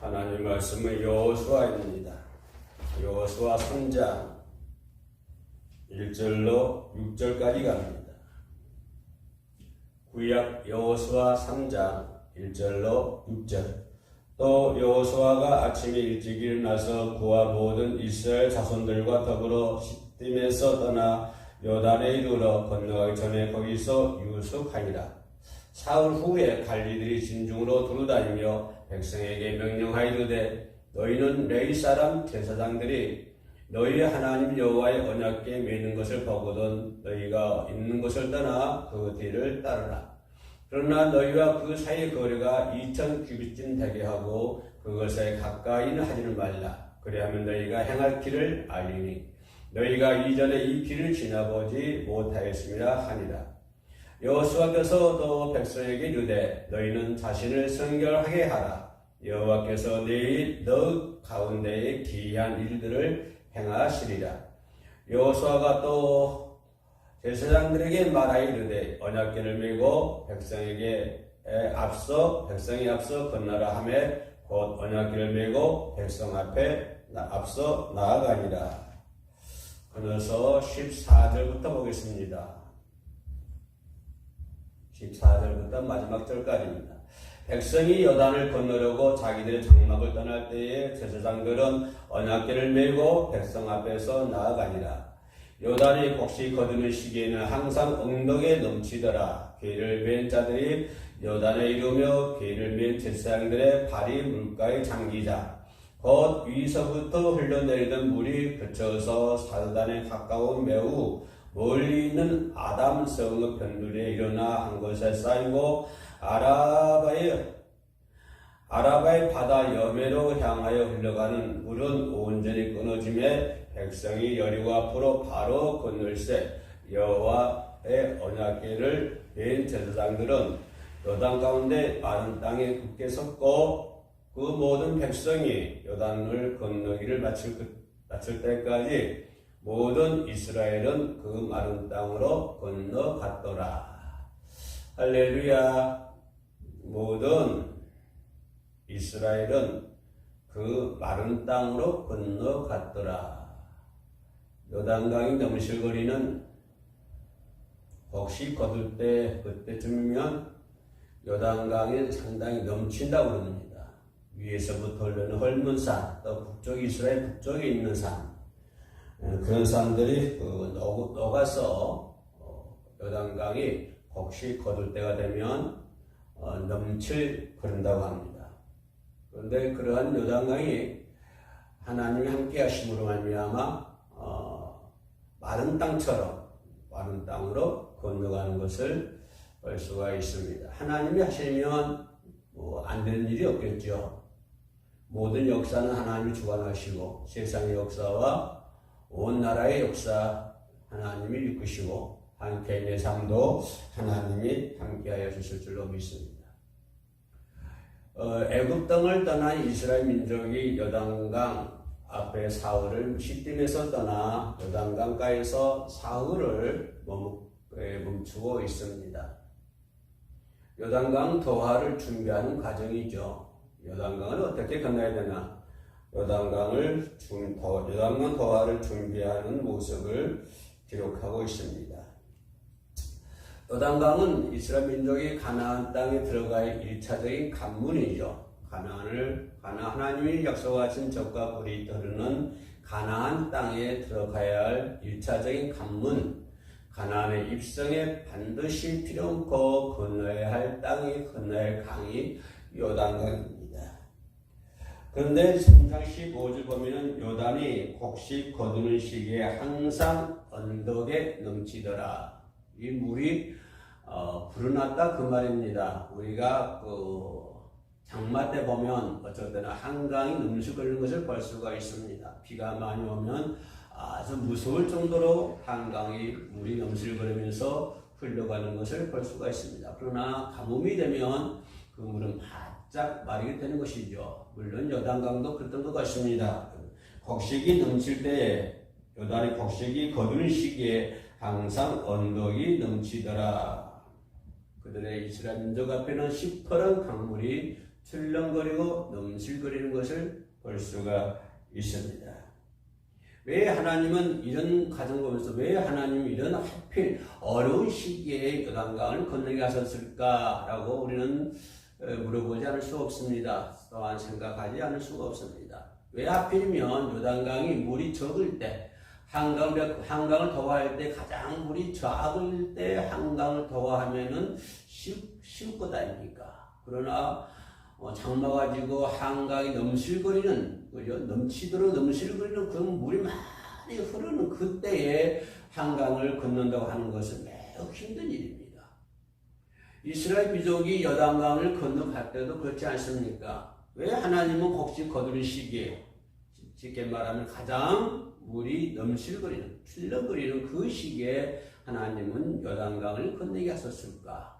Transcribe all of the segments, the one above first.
하나님 말씀은 여호수아입니다. 여호수아 3장 1절로 6절까지 갑니다. 구약 여호수아 3장 1절로 6절 또 여호수아가 아침에 일찍 일어나서 그와 모든 이스라엘 자손들과 더불어 시딤에서 떠나 요단에 이르러 건너가기 전에 거기서 유숙하니라. 사흘 후에 갈리들이 진중으로 두루다니며 백성에게 명령하이르되 너희는 레이 사람 제사장들이 너희의 하나님 여호와의 언약궤 매는 것을 보거든 너희가 있는 것을 떠나 그 뒤를 따르라. 그러나 너희와 그 사이의 거리가 이천 규빗쯤 되게 하고 그것에 가까이는 하지를 말라. 그리하면 너희가 행할 길을 알리니 너희가 이전에 이 길을 지나보지 못하였음이라 하니라. 여호수아께서 또 백성에게 이르되 너희는 자신을 성결하게 하라. 여호와께서 내일 너 가운데에 기이한 일들을 행하시리라. 여호수아가 또 제사장들에게 말하이르되 언약궤를 메고 백성에게 앞서 백성이 앞서 건너라 하매 곧 언약궤를 메고 백성 앞에 앞서 나아가니라. 건너서 14절부터 보겠습니다. 14절부터 마지막 절까지입니다. 백성이 여단을 건너려고 자기들의 장막을 떠날 때에 제사장들은 언약궤를 메고 백성 앞에서 나아가니라. 요단이 혹시 거두는 시기에는 항상 엉덩이에 넘치더라. 괴를 맨 자들이 요단에 이르며 괴를 맨 제사장들의 발이 물가에 잠기자. 곧 위서부터 흘러내리던 물이 그쳐서 사단에 가까운 매우 멀리 있는 아담 성읍 변두리에 일어나 한 곳에 쌓이고 아라바의 아라바의 바다 여매로 향하여 흘러가는 물은 온전히 끊어짐에 백성이 여리고 앞으로 바로 건널세 여호와의 언약궤를 맨 제사장들은 요단 가운데 마른 땅에 굳게 섰고 그 모든 백성이 요단을 건너기를 마칠, 마칠 때까지 모든 이스라엘은 그 마른 땅으로 건너갔더라. 할렐루야. 모든 이스라엘은 그 마른 땅으로 건너갔더라. 요단강이 넘실거리는 혹시 거둘 때 그때쯤이면 요단강이 상당히 넘친다고 그럽니다. 위에서부터 흐르는 헐문산, 또 북쪽 이스라엘 북쪽에 있는 산, 어, 그런 사람들이 그 녹, 녹아서 어, 요단강이 혹시 거둘 때가 되면 어, 넘칠 그런다고 합니다. 그런데 그러한 요단강이 하나님이 함께 하심으로 말미암아 어, 마른 땅처럼 마른 땅으로 건너가는 것을 볼 수가 있습니다. 하나님이 하시면 뭐 안 되는 일이 없겠죠. 모든 역사는 하나님이 주관하시고 세상의 역사와 온 나라의 역사 하나님이 이끄시고 한 개인의 삶도 하나님이 함께하여 주실 줄로 믿습니다. 어, 애굽 땅을 떠난 이스라엘 민족이 여단강 앞에 사흘을 시딤에서 떠나 여단강가에서 사흘을 멈추고 있습니다. 여단강 도하를 준비하는 과정이죠. 여단강을 어떻게 건너야 되나? 요단강을 준, 요단강 도하를 준비하는 모습을 기록하고 있습니다. 요단강은 이스라엘 민족이 가나안 땅에 들어갈 1차적인 관문이죠. 가나안을 가나 하나님이 약속하신 적과 꿀이 흐르는 가나안 땅에 들어가야 할 1차적인 관문. 가나안의 입성에 반드시 필요 없고 건너야 할 땅이 건너야 할 강이 요단강입니다. 그런데 3장 15절 보면은 요단이 곡식 거두는 시기에 항상 언덕에 넘치더라. 이 물이 어, 불어났다 그 말입니다. 우리가 그 장마 때 보면 어쩔 때는 한강이 넘실거리는 것을 볼 수가 있습니다. 비가 많이 오면 아주 무서울 정도로 한강이 물이 넘실거리면서 흘러가는 것을 볼 수가 있습니다. 그러나 가뭄이 되면 그 물은 바짝 마르게 되는 것이죠. 물론 여단강도 그랬던 것 같습니다. 곡식이 넘칠 때에 요단의 곡식이 거두는 시기에 항상 언덕이 넘치더라. 그들의 이스라엘 민족 앞에는 시퍼런 강물이 출렁거리고 넘실거리는 것을 볼 수가 있습니다. 왜 하나님은 이런 과정 보면서 왜 하나님이 이런 하필 어려운 시기에 요단강을 건너게 하셨을까라고 우리는 어, 물어보지 않을 수 없습니다. 또한 생각하지 않을 수가 없습니다. 왜 하필이면 요단강이 물이 적을 때 한강을, 한강을 더워할 때 가장 물이 작을 때 한강을 더워하면은 쉬울, 쉬울 것 아닙니까? 그러나 어, 장마 가지고 한강이 넘실거리는 그죠? 넘치도록 넘실거리는 그 물이 많이 흐르는 그때에 한강을 건넌다고 하는 것은 매우 힘든 일입니다. 이스라엘 민족이 여단강을 건너갈 때도 그렇지 않습니까? 왜 하나님은 혹시 거두는 시기에 쉽게 말하면 가장 물이 넘실거리는 출렁거리는 그 시기에 하나님은 여단강을 건너게 하셨을까?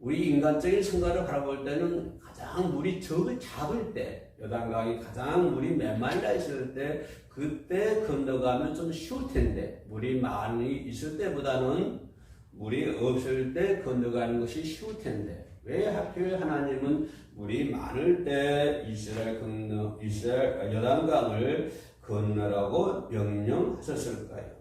우리 인간적인 생각을 바라볼 때는 가장 물이 적을 작을 때, 여단강이 가장 물이 메말라 있을 때, 그때 건너가면 좀 쉬울 텐데, 물이 많이 있을 때보다는 물이 없을 때 건너가는 것이 쉬울 텐데, 왜 하필 하나님은 물이 많을 때 이스라엘 건너, 이스라엘 여단강을 건너라고 명령하셨을까요?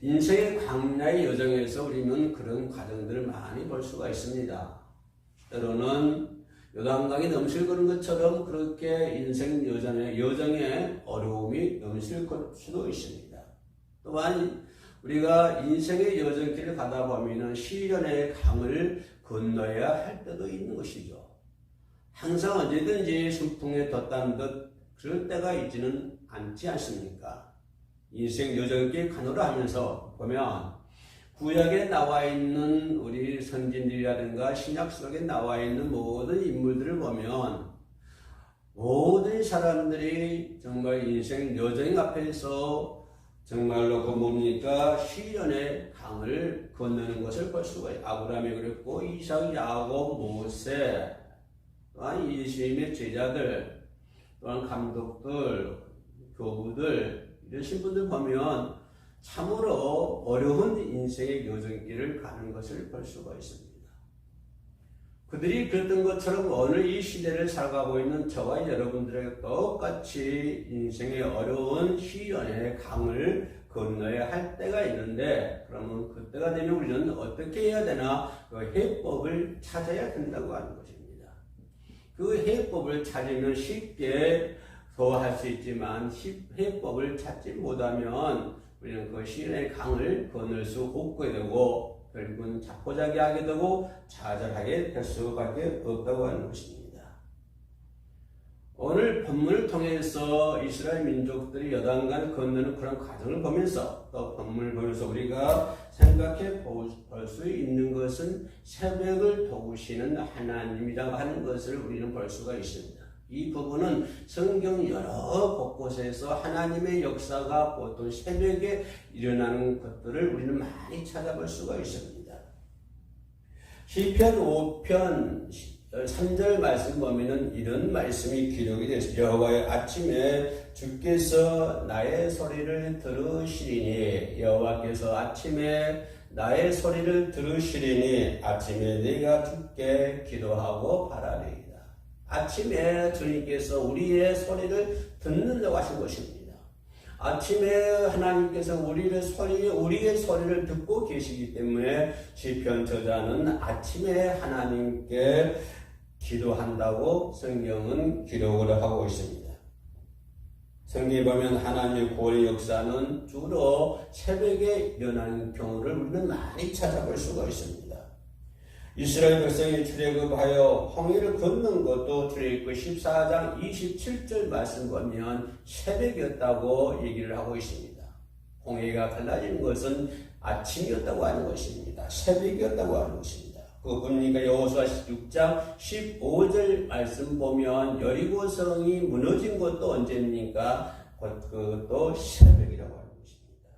인생의 광야의 여정에서 우리는 그런 과정들을 많이 볼 수가 있습니다. 때로는 요단강이 넘실거리는 것처럼 그렇게 인생 여정에, 여정에 어려움이 넘실거릴 수도 있습니다. 또한 우리가 인생의 여정길을 가다 보면 시련의 강을 건너야 할 때도 있는 것이죠. 항상 언제든지 순풍에 덧단 듯 그럴 때가 있지는 않지 않습니까? 인생 여정길 간호를 하면서 보면 구약에 나와 있는 우리 선진들이라든가 신약 속에 나와 있는 모든 인물들을 보면 모든 사람들이 정말 인생 여정 앞에서 정말로 그 뭡니까 시련의 강을 건너는 것을 볼 수가 있어요. 아브라함이 그랬고 이삭, 야곱, 모세 또한 예수님의 제자들 또한 감독들, 교부들 이러신 분들 보면 참으로 어려운 인생의 여정길을 가는 것을 볼 수가 있습니다. 그들이 그랬던 것처럼 오늘 이 시대를 살아가고 있는 저와 여러분들에게 똑같이 인생의 어려운 시련의 강을 건너야 할 때가 있는데 그러면 그때가 되면 우리는 어떻게 해야 되나 그 해법을 찾아야 된다고 하는 것입니다. 그 해법을 찾으면 쉽게 소화할 수 있지만 해법을 찾지 못하면 우리는 그 시련의 강을 건널 수 없게 되고 결국은 자포자기하게 되고 좌절하게 될 수밖에 없다고 하는 것입니다. 오늘 본문을 통해서 이스라엘 민족들이 여단간 건너는 그런 과정을 보면서 또 본문을 보면서 우리가 생각해 볼 수 있는 것은 새벽을 도우시는 하나님이라고 하는 것을 우리는 볼 수가 있습니다. 이 부분은 성경 여러 곳곳에서 하나님의 역사가 보통 새벽에 일어나는 것들을 우리는 많이 찾아볼 수가 있습니다. 시편 5편 3절 말씀 보면은 이런 말씀이 기록이 되었습니다. 여호와의 아침에 주께서 나의 소리를 들으시리니 여호와께서 아침에 나의 소리를 들으시리니 아침에 내가 주께 기도하고 바라리이다. 아침에 주님께서 우리의 소리를 듣는다고 하신 것입니다. 아침에 하나님께서 우리를 소리, 우리의 소리를 듣고 계시기 때문에 시편 저자는 아침에 하나님께 기도한다고 성경은 기록을 하고 있습니다. 성경에 보면 하나님의 구원의 역사는 주로 새벽에 일어나는 경우를 우리는 많이 찾아볼 수가 있습니다. 이스라엘 백성이 출애굽하여 홍해를 건넌 것도 출애굽 14장 27절 말씀 보면 새벽이었다고 얘기를 하고 있습니다. 홍해가 갈라지는 것은 아침이었다고 하는 것입니다. 새벽이었다고 하는 것입니다. 그 봅니까 여호수아 6장 15절 말씀 보면 여리고성이 무너진 것도 언제입니까? 그것도 새벽이라고 하는 것입니다.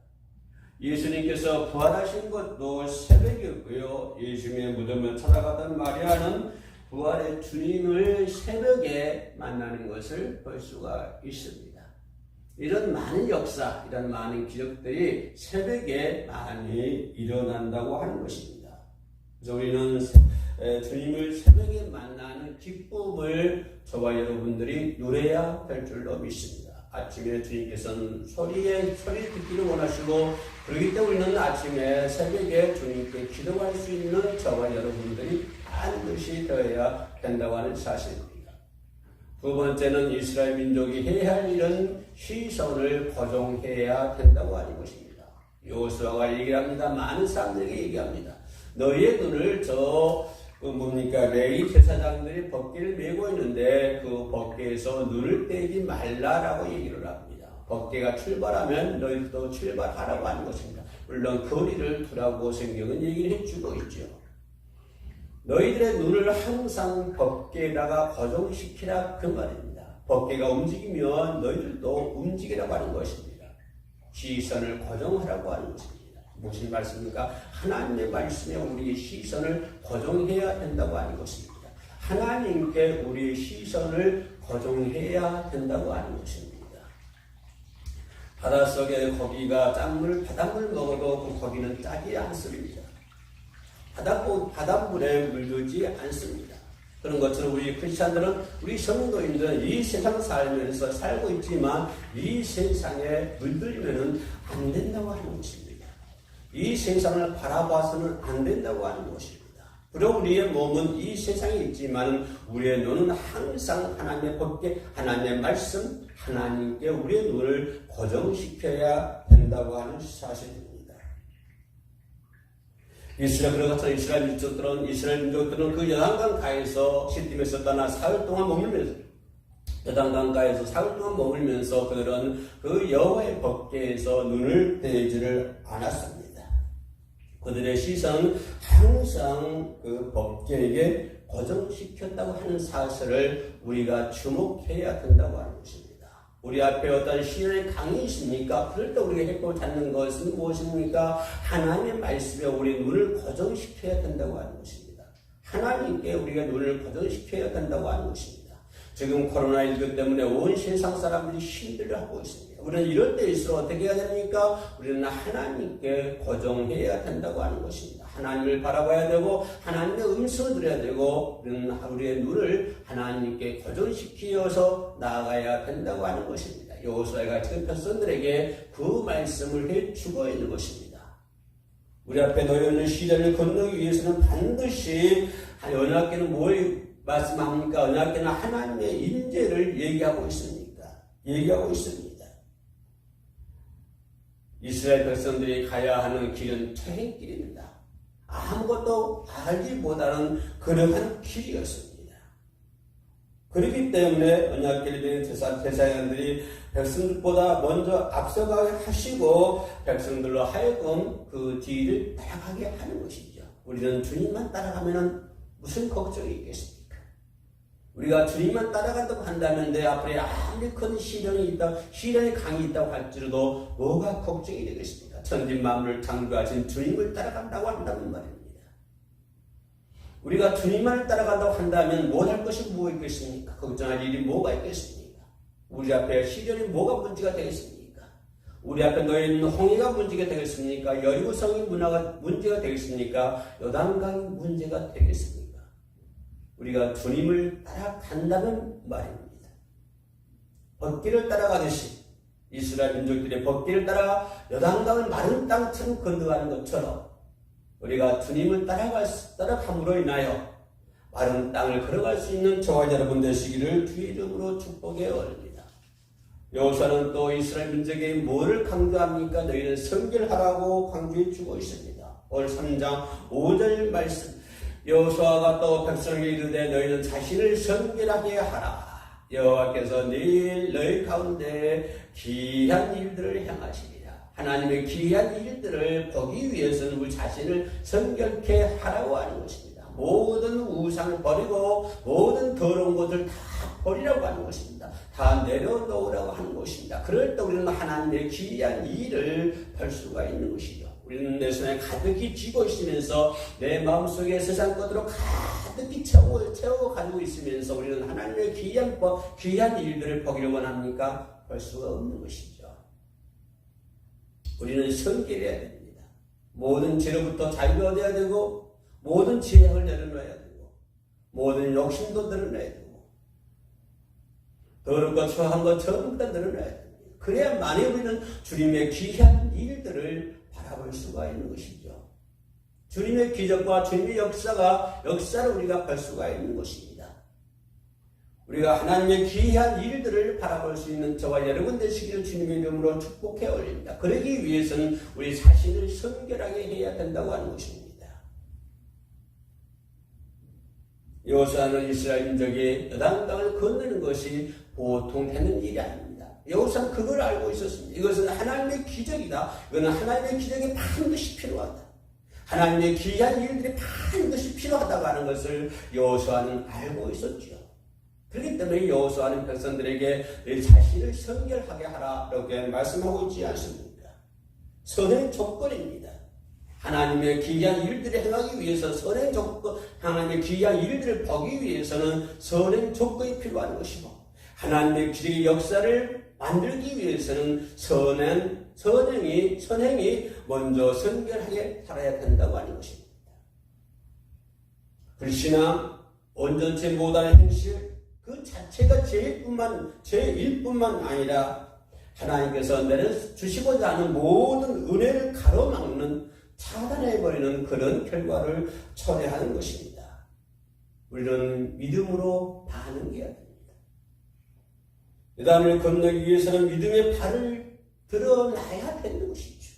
예수님께서 부활하신 것도 새벽이었고요. 예수님의 무덤을 찾아가던 마리아는 부활의 주님을 새벽에 만나는 것을 볼 수가 있습니다. 이런 많은 역사, 이런 많은 기적들이 새벽에 많이 일어난다고 하는 것입니다. 우리는 주님을 새벽에 만나는 기쁨을 저와 여러분들이 누려야 될 줄로 믿습니다. 아침에 주님께서는 소리에 소리 듣기를 원하시고 그렇기 때문에 우리는 아침에 새벽에 주님께 기도할 수 있는 저와 여러분들이 반드시 되어야 된다고 하는 사실입니다. 두 번째는 이스라엘 민족이 해야 할 일은 시선을 고정해야 된다고 하는 것입니다. 요수아가 얘기합니다. 많은 사람들에게 얘기합니다. 너희의 눈을 저, 그 뭡니까, 레이 제사장들이 법계를 메고 있는데 그 법계에서 눈을 떼지 말라라고 얘기를 합니다. 법계가 출발하면 너희도 출발하라고 하는 것입니다. 물론 거리를 두라고 성경은 얘기를 해주고 있죠. 너희들의 눈을 항상 법계에다가 고정시키라 그 말입니다. 법계가 움직이면 너희들도 움직이라고 하는 것입니다. 시선을 고정하라고 하는 것입니다. 무슨 말씀입니까? 하나님의 말씀에 우리의 시선을 고정해야 된다고 하는 것입니다. 하나님께 우리의 시선을 고정해야 된다고 하는 것입니다. 바닷속에 고기가 짠물, 바닷물 먹어도 그 고기는 짜지 않습니다. 바닷물, 바닷물에 물들지 않습니다. 그런 것처럼 우리 크리스찬들은 우리 성도인들은 이 세상 살면서 살고 있지만 이 세상에 물들면은 안 된다고 하는 것입니다. 이 세상을 바라봐서는 안 된다고 하는 것입니다. 그리고 우리의 몸은 이 세상에 있지만 우리의 눈은 항상 하나님의 법계, 하나님의 말씀, 하나님께 우리의 눈을 고정시켜야 된다고 하는 사실입니다. 이스라엘 같은 이스라엘 민족들은 이스라엘 민족들은 그 여단강 가에서 시딤에서 떠나 사흘 동안 머물면서 여단강 가에서 사흘 동안 머물면서 그들은 그 여호와의 법궤에서 눈을 떼지를 않았습니다. 그들의 시선은 항상 그 법궤에게 고정시켰다고 하는 사실을 우리가 주목해야 된다고 하는 것입니다. 우리 앞에 어떤 시련의 강이 있습니까? 그럴 때 우리가 해고 찾는 것은 무엇입니까? 하나님의 말씀에 우리 눈을 고정시켜야 된다고 하는 것입니다. 하나님께 우리가 눈을 고정시켜야 된다고 하는 것입니다. 지금 코로나19 때문에 온 세상 사람들이 힘들어하고 있습니다. 우리는 이럴 때일수록 어떻게 해야 됩니까? 우리는 하나님께 고정해야 된다고 하는 것입니다. 하나님을 바라봐야 되고 하나님의 음성을 들어야 되고 우리는 우리의 눈을 하나님께 고정시키어서 나아가야 된다고 하는 것입니다. 여호수아가 지금 백성들에게 그 말씀을 해주고 있는 것입니다. 우리 앞에 놓여있는 시련을 건너기 위해서는 반드시 연합계는 뭘 말씀합니까? 연합계는 하나님의 인재를 얘기하고 있습니까? 얘기하고 있습니다. 이스라엘 백성들이 가야 하는 길은 퇴행길입니다. 아무것도 알지 못하는 그러한 길이었습니다. 그렇기 때문에 언약길이 된 대사장들이 백성들보다 먼저 앞서가게 하시고 백성들로 하여금 그 뒤를 따라가게 하는 것이죠. 우리는 주님만 따라가면 무슨 걱정이 있겠습니까? 우리가 주님만 따라간다고 한다면 내 앞에 아무리 큰 시련이 있다, 시련의 강이 있다고 할지라도 뭐가 걱정이 되겠습니까? 천진 만물을 창조하신 주님을 따라간다고 한다는 말입니다. 우리가 주님만 따라간다고 한다면 못할 것이 뭐 있겠습니까? 걱정할 일이 뭐가 있겠습니까? 우리 앞에 시련이 뭐가 문제가 되겠습니까? 우리 앞에 놓여있는 홍해가 문제가 되겠습니까? 여리고성이 문화가 문제가 되겠습니까? 요단강이 문제가 되겠습니까? 우리가 주님을 따라간다는 말입니다. 법기를 따라가듯이 이스라엘 민족들의 법기를 따라 여단강을 마른 땅처럼 건너가는 것처럼 우리가 주님을 따라갈 수, 따라감으로 인하여 마른 땅을 걸어갈 수 있는 저와 여러분 되시기를 주의 이름으로 축복해 올립니다. 여호수아는 또 이스라엘 민족에게 뭐를 강조합니까? 너희는 성결하라고 강조해 주고 있습니다. 오늘 3장 5절 말씀 여호수아가 또 백성에게 이르되 너희는 자신을 성결하게 하라. 여호와께서 늘 너희 가운데 귀한 일들을 행하시리라. 하나님의 귀한 일들을 보기 위해서는 우리 자신을 성결케 하라고 하는 것입니다. 모든 우상을 버리고 모든 더러운 것을 다 버리라고 하는 것입니다. 다 내려놓으라고 하는 것입니다. 그럴 때 우리는 하나님의 귀한 일을 할 수가 있는 것이죠. 우리는 내 손에 가득히 쥐고 있으면서 내 마음속에 세상 것으로 가득히 채워, 채워 가지고 있으면서 우리는 하나님의 귀한, 법, 귀한 일들을 보기를 원합니까? 볼 수가 없는 것이죠. 우리는 성결해야 됩니다. 모든 죄로부터 자유가 되어야 되고 모든 지혜를 내려놔야 되고 모든 욕심도 내려놔야 되고 더럽고 추한 것 전부 다 내려놔야 됩니다. 그래야만이 우리는 주님의 귀한 일들을 바라볼 수가 있는 것이죠. 주님의 기적과 주님의 역사가 역사를 우리가 볼 수가 있는 것입니다. 우리가 하나님의 귀한 일들을 바라볼 수 있는 저와 여러분 되시기를 주님의 이름으로 축복해 올립니다. 그러기 위해서는 우리 자신을 성결하게 해야 된다고 하는 것입니다. 여호수아는 이스라엘 민족이 여당 땅을 건너는 것이 보통 되는 일이 아닙니다. 여호수아는 그걸 알고 있었습니다. 이것은 하나님의 기적이다. 이거는 하나님의 기적이 반드시 필요하다. 하나님의 귀한 일들이 반드시 필요하다고 하는 것을 여호수아는 알고 있었죠. 그렇기 때문에 여호수아는 백성들에게 내 자신을 성결하게 하라 이렇게 말씀하고 있지 않습니까? 선행 조건입니다. 하나님의 귀한 일들을 행하기 위해서 선행 조건, 하나님의 귀한 일들을 보기 위해서는 선행 조건이 필요한 것이고, 하나님의 기적의 역사를 만들기 위해서는 선행, 선행이, 선행이 먼저 선결하게 살아야 된다고 하는 것입니다. 불신앙, 온전치 못한 행실, 그 자체가 제일뿐만, 제일뿐만 아니라 하나님께서 내려 주시고자 하는 모든 은혜를 가로막는 차단해버리는 그런 결과를 초래하는 것입니다. 우리는 믿음으로 반응해야 됩니다. 여단을 건너기 위해서는 믿음의 발을 드러나야 되는 것이죠.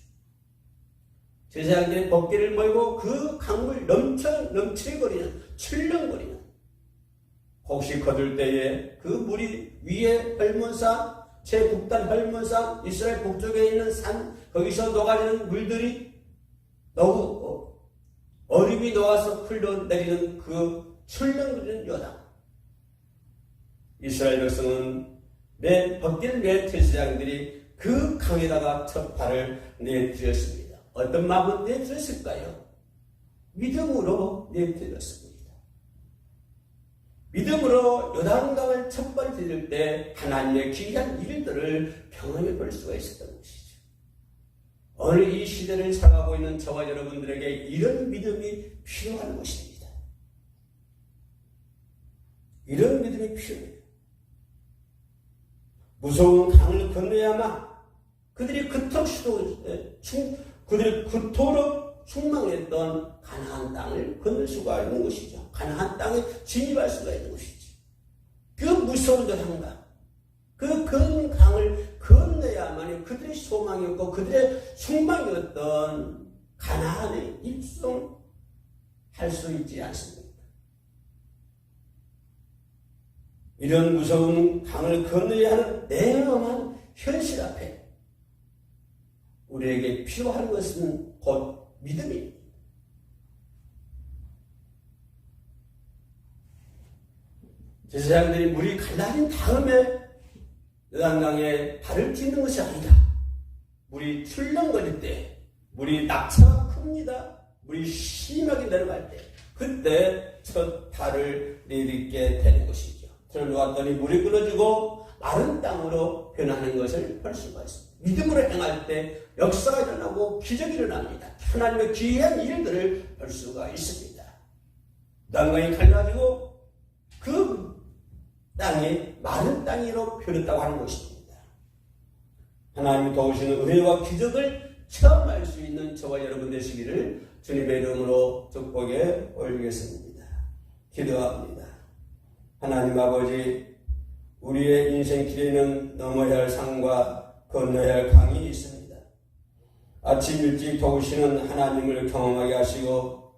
제사장들이 법계를 몰고 그 강물 넘쳐, 넘칠거리는, 출렁거리는 혹시 거둘 때에 그 물이 위에 헐몬산, 제 북단 헐몬산, 이스라엘 북쪽에 있는 산, 거기서 녹아지는 물들이 너무 얼음이 녹아서 흘러내리는 그 출렁거리는 여당. 이스라엘 백성은 맨 벗길 맨 제사장들이 그 강에다가 첫 발을 내드렸습니다. 어떤 마음으로 내드렸을까요? 믿음으로 내드렸습니다. 믿음으로 요단강을 첫번 들릴 때 하나님의 귀한 일들을 경험해 볼 수가 있었던 것이죠. 오늘 이 시대를 살아가고 있는 저와 여러분들에게 이런 믿음이 필요한 것입니다. 이런 믿음이 필요해요. 무서운 강을 건너야만 그들이 그토록 수도, 그들이 그토록 충망했던 가나안 땅을 건널 수가 있는 것이죠. 가나안 땅에 진입할 수가 있는 것이죠. 그 무서운 저항과 그큰 강을 건너야만이 그들의 소망이었고 그들의 소망이었던 가나안에 입성할 수 있지 않습니까? 이런 무서운 강을 건너야 하는 냉엄한 현실 앞에 우리에게 필요한 것은 곧 믿음입니다. 제사장들이 물이 갈라진 다음에 요단강에 발을 딛는 것이 아니다. 물이 출렁거릴 때, 물이 낙차가 큽니다. 물이 심하게 내려갈 때, 그때 첫 발을 내딛게 되는 것이죠. 들어놓았더니 물이 끊어지고 마른 땅으로 변하는 것을 볼 수가 있습니다. 믿음으로 행할 때 역사가 일어나고 기적이 일어납니다. 하나님의 귀한 일들을 볼 수가 있습니다. 땅강이 갈라지고 그 땅이 마른 땅으로 변했다고 하는 것입니다. 하나님이 도우시는 은혜와 기적을 체험할 수 있는 저와 여러분 되시기를 주님의 이름으로 축복에 올리겠습니다. 기도합니다. 하나님 아버지, 우리의 인생 길에는 넘어야 할 산과 건너야 할 강이 있습니다. 아침 일찍 도우시는 하나님을 경험하게 하시고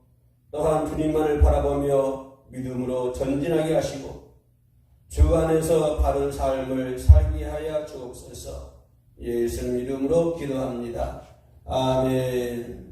또한 주님만을 바라보며 믿음으로 전진하게 하시고 주 안에서 바른 삶을 살게 하여 주옵소서 예수님 이름으로 기도합니다. 아멘.